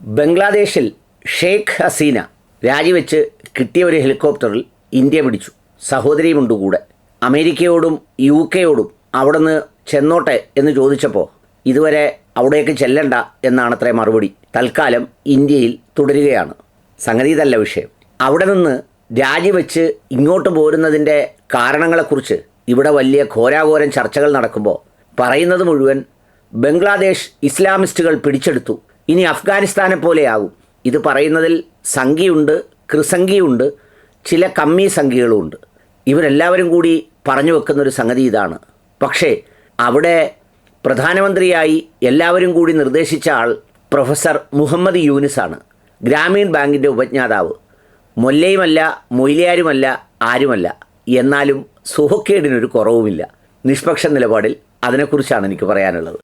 ബംഗ്ലാദേശിൽ ഷെയ്ഖ് ഹസീന രാജിവെച്ച് കിട്ടിയ ഒരു ഹെലികോപ്റ്ററിൽ ഇന്ത്യ പിടിച്ചു. സഹോദരിയുമുണ്ട് കൂടെ. അമേരിക്കയോടും യു കെയോടും അവിടെ നിന്ന് ചെന്നോട്ടെ എന്ന് ചോദിച്ചപ്പോൾ ഇതുവരെ അവിടേക്ക് ചെല്ലണ്ട എന്നാണ് അത്രേ മറുപടി. തൽക്കാലം ഇന്ത്യയിൽ തുടരുകയാണ്. സംഗതി ഇതല്ല വിഷയം. അവിടെ നിന്ന് രാജിവെച്ച് ഇങ്ങോട്ട് പോരുന്നതിന്റെ കാരണങ്ങളെക്കുറിച്ച് ഇവിടെ വലിയ ഘോരാഘോരം ചർച്ചകൾ നടക്കുമ്പോൾ പറയുന്നത് മുഴുവൻ ബംഗ്ലാദേശ് ഇസ്ലാമിസ്റ്റുകൾ പിടിച്ചെടുത്തു. ഇനി അഫ്ഗാനിസ്ഥാനെ പോലെയാകും ഇത് പറയുന്നതിൽ സംഖ്യയുണ്ട് കൃസംഖ്യയുണ്ട് ചില കമ്മി സംഖ്യകളുമുണ്ട്. ഇവരെല്ലാവരും കൂടി പറഞ്ഞു വെക്കുന്ന ഒരു സംഗതി ഇതാണ്. പക്ഷേ അവിടെ പ്രധാനമന്ത്രിയായി എല്ലാവരും കൂടി നിർദ്ദേശിച്ച ആൾ പ്രൊഫസർ മുഹമ്മദ് യൂനിസാണ്. ഗ്രാമീൺ ബാങ്കിന്റെ ഉപജ്ഞാതാവ്. മൊല്ലയുമല്ല മൊയ്ലിയാരുമല്ല ആരുമല്ല. എന്നാലും സുഹക്കേടിനൊരു കുറവുമില്ല. നിഷ്പക്ഷ നിലപാടിൽ അതിനെക്കുറിച്ചാണ് എനിക്ക് പറയാനുള്ളത്.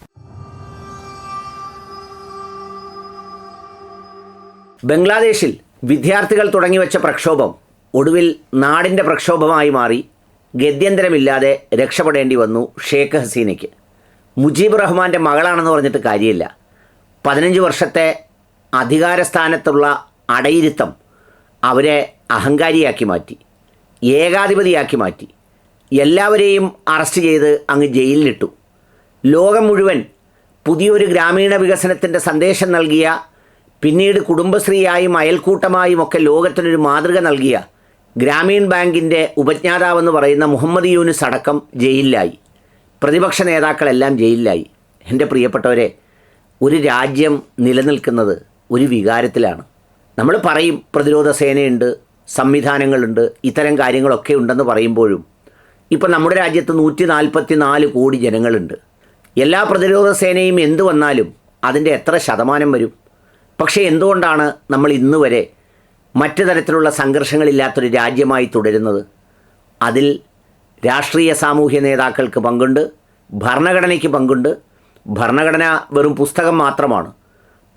ബംഗ്ലാദേശിൽ വിദ്യാർത്ഥികൾ തുടങ്ങിവെച്ച പ്രക്ഷോഭം ഒടുവിൽ നാടിന്റെ പ്രക്ഷോഭമായി മാറി. ഗത്യന്തരമില്ലാതെ രക്ഷപ്പെടേണ്ടി വന്നു ഷേഖ് ഹസീനയ്ക്ക്. മുജീബ് റഹ്മാന്റെ മകളാണെന്ന് പറഞ്ഞിട്ട് കാര്യമില്ല. പതിനഞ്ച് വർഷത്തെ അധികാരസ്ഥാനത്തുള്ള അടയിരുത്തം അവരെ അഹങ്കാരിയാക്കി മാറ്റി ഏകാധിപതിയാക്കി മാറ്റി. എല്ലാവരെയും അറസ്റ്റ് ചെയ്ത് അങ്ങ് ജയിലിലിട്ടു. ലോകം മുഴുവൻ പുതിയൊരു ഗ്രാമീണ വികസനത്തിന്റെ സന്ദേശം നൽകിയ പിന്നീട് കുടുംബശ്രീയായും അയൽക്കൂട്ടമായും ഒക്കെ ലോകത്തിനൊരു മാതൃക നൽകിയ ഗ്രാമീൺ ബാങ്കിന്റെ ഉപജ്ഞാതാവെന്ന് പറയുന്ന മുഹമ്മദ് യൂനിസ് അടക്കം ജയിലിലായി. പ്രതിപക്ഷ നേതാക്കളെല്ലാം ജയിലിലായി. എന്റെ പ്രിയപ്പെട്ടവരെ ഒരു രാജ്യം നിലനിൽക്കുന്നത് ഒരു വികാരത്തിലാണ്. നമ്മൾ പറയും പ്രതിരോധ സേനയുണ്ട് സംവിധാനങ്ങളുണ്ട് ഇത്തരം കാര്യങ്ങളൊക്കെ ഉണ്ടെന്ന് പറയുമ്പോഴും ഇപ്പം നമ്മുടെ രാജ്യത്ത് നൂറ്റി നാൽപ്പത്തി നാല് കോടി ജനങ്ങളുണ്ട്. എല്ലാ പ്രതിരോധ സേനയും എന്തു വന്നാലും അതിന്റെ എത്ര ശതമാനം വരും? പക്ഷേ എന്തുകൊണ്ടാണ് നമ്മൾ ഇന്ന് വരെ മറ്റു തരത്തിലുള്ള സംഘർഷങ്ങളില്ലാത്തൊരു രാജ്യമായി തുടരുന്നത്? അതിൽ രാഷ്ട്രീയ സാമൂഹ്യ നേതാക്കൾക്ക് പങ്കുണ്ട് ഭരണഘടനയ്ക്ക് പങ്കുണ്ട്. ഭരണഘടന വെറും പുസ്തകം മാത്രമാണ്.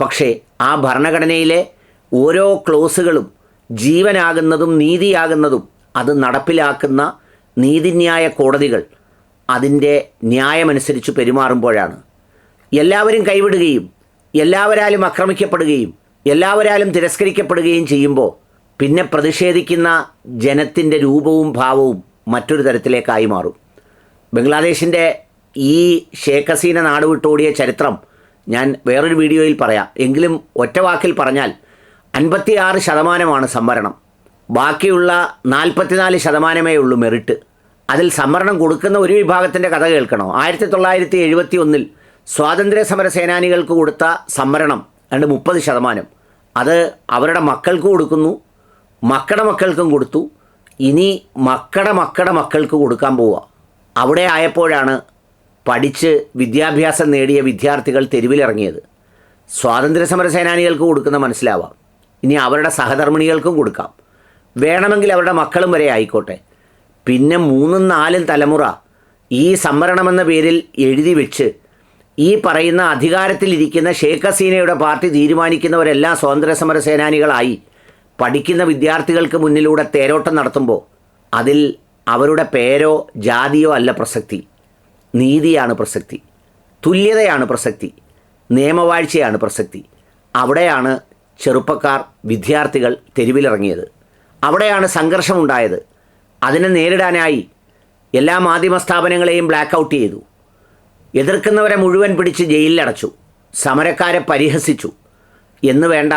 പക്ഷേ ആ ഭരണഘടനയിലെ ഓരോ ക്ലോസുകളും ജീവനാകുന്നതും നീതിയാകുന്നതും അത് നടപ്പിലാക്കുന്ന നീതിന്യായ കോടതികൾ അതിന്റെ ന്യായമനുസരിച്ച് പെരുമാറുമ്പോഴാണ്. എല്ലാവരും കൈവിടുകയും എല്ലാവരാലും ആക്രമിക്കപ്പെടുകയും എല്ലാവരാലും തിരസ്കരിക്കപ്പെടുകയും ചെയ്യുമ്പോൾ പിന്നെ പ്രതിഷേധിക്കുന്ന ജനത്തിന്റെ രൂപവും ഭാവവും മറ്റൊരു തരത്തിലേക്കായി മാറും. ബംഗ്ലാദേശിന്റെ ഈ ഷേഖ് ഹസീന നാട് വിട്ടോടിയ ചരിത്രം ഞാൻ വേറൊരു വീഡിയോയിൽ പറയാം. എങ്കിലും ഒറ്റ വാക്കിൽ പറഞ്ഞാൽ അൻപത്തിയാറ് ശതമാനമാണ് സംവരണം. ബാക്കിയുള്ള നാൽപ്പത്തിനാല് ശതമാനമേ ഉള്ളൂ മെറിറ്റ്. അതിൽ സംവരണം കൊടുക്കുന്ന ഒരു വിഭാഗത്തിന്റെ കഥ കേൾക്കണോ? ആയിരത്തി തൊള്ളായിരത്തി എഴുപത്തി ഒന്നിൽ സ്വാതന്ത്ര്യ സമര സേനാനികൾക്ക് കൊടുത്ത സംവരണം രണ്ട് മുപ്പത് ശതമാനം. അത് അവരുടെ മക്കൾക്ക് കൊടുക്കുന്നു മക്കളുടെ മക്കൾക്കും കൊടുത്തു. ഇനി മക്കളുടെ മക്കളുടെ മക്കൾക്ക് കൊടുക്കാൻ പോവുക അവിടെ ആയപ്പോഴാണ് പഠിച്ച് വിദ്യാഭ്യാസം നേടിയ വിദ്യാർത്ഥികൾ തെരുവിലിറങ്ങിയത്. സ്വാതന്ത്ര്യ സമര സേനാനികൾക്ക് കൊടുക്കുന്ന മനസ്സിലാവാം. ഇനി അവരുടെ സഹധർമ്മിണികൾക്കും കൊടുക്കാം. വേണമെങ്കിൽ അവരുടെ മക്കളും വരെ ആയിക്കോട്ടെ. പിന്നെ മൂന്നും നാലും തലമുറ ഈ സംവരണമെന്ന പേരിൽ എഴുതി വെച്ച് ഈ പറയുന്ന അധികാരത്തിലിരിക്കുന്ന ഷെയ്ഖ് ഹസീനയുടെ പാർട്ടി തീരുമാനിക്കുന്നവരെല്ലാം സ്വാതന്ത്ര്യ സമര സേനാനികളായി. പഠിക്കുന്ന വിദ്യാർത്ഥികൾക്ക് മുന്നിലൂടെ തേരോട്ടം നടത്തുമ്പോൾ അതിൽ അവരുടെ പേരോ ജാതിയോ അല്ല പ്രസക്തി. നീതിയാണ് പ്രസക്തി. തുല്യതയാണ് പ്രസക്തി. നിയമവാഴ്ചയാണ് പ്രസക്തി. അവിടെയാണ് ചെറുപ്പക്കാർ വിദ്യാർത്ഥികൾ തെരുവിലിറങ്ങിയത്. അവിടെയാണ് സംഘർഷമുണ്ടായത്. അതിനെ നേരിടാനായി എല്ലാ മാധ്യമ സ്ഥാപനങ്ങളെയും ബ്ലാക്ക് ഔട്ട് ചെയ്തു. എതിർക്കുന്നവരെ മുഴുവൻ പിടിച്ച് ജയിലിലടച്ചു. സമരക്കാരെ പരിഹസിച്ചു. എന്ന് വേണ്ട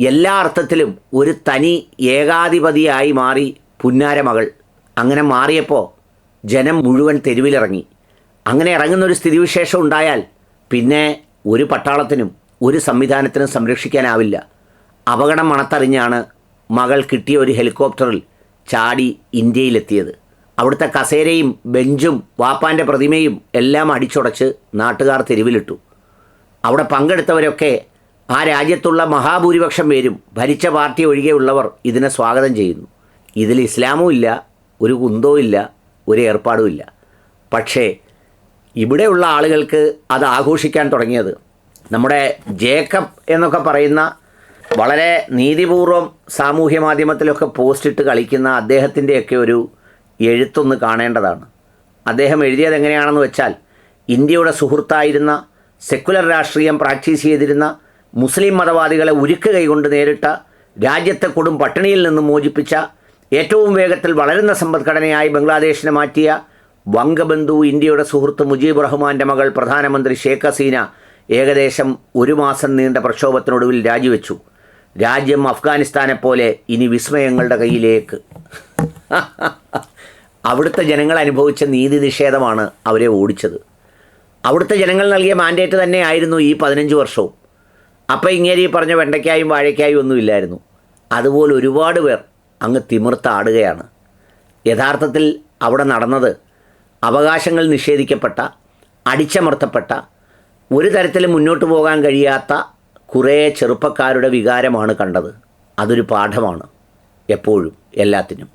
എല്ലാ അർത്ഥത്തിലും ഒരു തനി ഏകാധിപതിയായി മാറി പുന്നാരമകൾ അങ്ങനെ മാറിയപ്പോൾ ജനം മുഴുവൻ തെരുവിലിറങ്ങി. അങ്ങനെ ഇറങ്ങുന്നൊരു സ്ഥിതിവിശേഷം ഉണ്ടായാൽ പിന്നെ ഒരു പട്ടാളത്തിനും ഒരു സംവിധാനത്തിനും സംരക്ഷിക്കാനാവില്ല. അപകടം മണത്തറിഞ്ഞാണ് മകൾ കിട്ടിയ ഒരു ഹെലികോപ്റ്ററിൽ ചാടി ഇന്ത്യയിലെത്തിയത്. അവിടുത്തെ കസേരയും ബെഞ്ചും വാപ്പാന്റെ പ്രതിമയും എല്ലാം അടിച്ചുടച്ച് നാട്ടുകാർ തെരുവിലിട്ടു. അവിടെ പങ്കെടുത്തവരൊക്കെ ആ രാജ്യത്തുള്ള മഹാഭൂരിപക്ഷം പേരും ഭരിച്ച പാർട്ടി ഒഴികെയുള്ളവർ ഇതിനെ സ്വാഗതം ചെയ്യുന്നു. ഇതിൽ ഇസ്ലാമും ഇല്ല ഒരു കുന്തവും ഇല്ല ഒരു ഏർപ്പാടും ഇല്ല. പക്ഷേ ഇവിടെയുള്ള ആളുകൾക്ക് അത് ആഘോഷിക്കാൻ തുടങ്ങിയത്. നമ്മുടെ ജേക്കബ് എന്നൊക്കെ പറയുന്ന വളരെ നീതിപൂർവം സാമൂഹ്യ മാധ്യമത്തിലൊക്കെ പോസ്റ്റിട്ട് കളിക്കുന്ന അദ്ദേഹത്തിന്റെയൊക്കെ ഒരു എഴുത്തൊന്ന് കാണേണ്ടതാണ്. അദ്ദേഹം എഴുതിയത് എങ്ങനെയാണെന്ന് വെച്ചാൽ ഇന്ത്യയുടെ സുഹൃത്തായിരുന്ന സെക്കുലർ രാഷ്ട്രീയം പ്രാക്ടീസ് ചെയ്തിരുന്ന മുസ്ലിം മതവാദികളെ ഉരുക്ക് കൈകൊണ്ട് നേരിട്ട രാജ്യത്തെ കൊടും പട്ടിണിയിൽ നിന്ന് മോചിപ്പിച്ച ഏറ്റവും വേഗത്തിൽ വളരുന്ന സമ്പദ്ഘടനയായി ബംഗ്ലാദേശിനെ മാറ്റിയ വംഗബന്ധു ഇന്ത്യയുടെ സുഹൃത്ത് മുജീബ് റഹ്മാന്റെ മകൾ പ്രധാനമന്ത്രി ഷേഖ് ഹസീന ഏകദേശം ഒരു മാസം നീണ്ട പ്രക്ഷോഭത്തിനൊടുവിൽ രാജിവെച്ചു. രാജ്യം അഫ്ഗാനിസ്ഥാനെ പോലെ ഇനി വിസ്മയങ്ങളുടെ കയ്യിലേക്ക്. അവിടുത്തെ ജനങ്ങൾ അനുഭവിച്ച നീതി നിഷേധമാണ് അവരെ ഓടിച്ചത്. അവിടുത്തെ ജനങ്ങൾ നൽകിയ മാൻഡേറ്റ് തന്നെയായിരുന്നു ഈ പതിനഞ്ച് വർഷവും. അപ്പോൾ ഇങ്ങനെ ഈ പറഞ്ഞ വെണ്ടയ്ക്കായും വാഴയ്ക്കായും ഒന്നുമില്ലായിരുന്നു അതുപോലെ ഒരുപാട് പേർ അങ്ങ് തിമിർത്താടുകയാണ് യഥാർത്ഥത്തിൽ അവിടെ നടന്നത് അവകാശങ്ങൾ നിഷേധിക്കപ്പെട്ട അടിച്ചമർത്തപ്പെട്ട ഒരു തരത്തിലും മുന്നോട്ട് പോകാൻ കഴിയാത്ത കുറേ ചെറുപ്പക്കാരുടെ വികാരമാണ് കണ്ടത്. അതൊരു പാഠമാണ് എപ്പോഴും എല്ലാത്തിനും.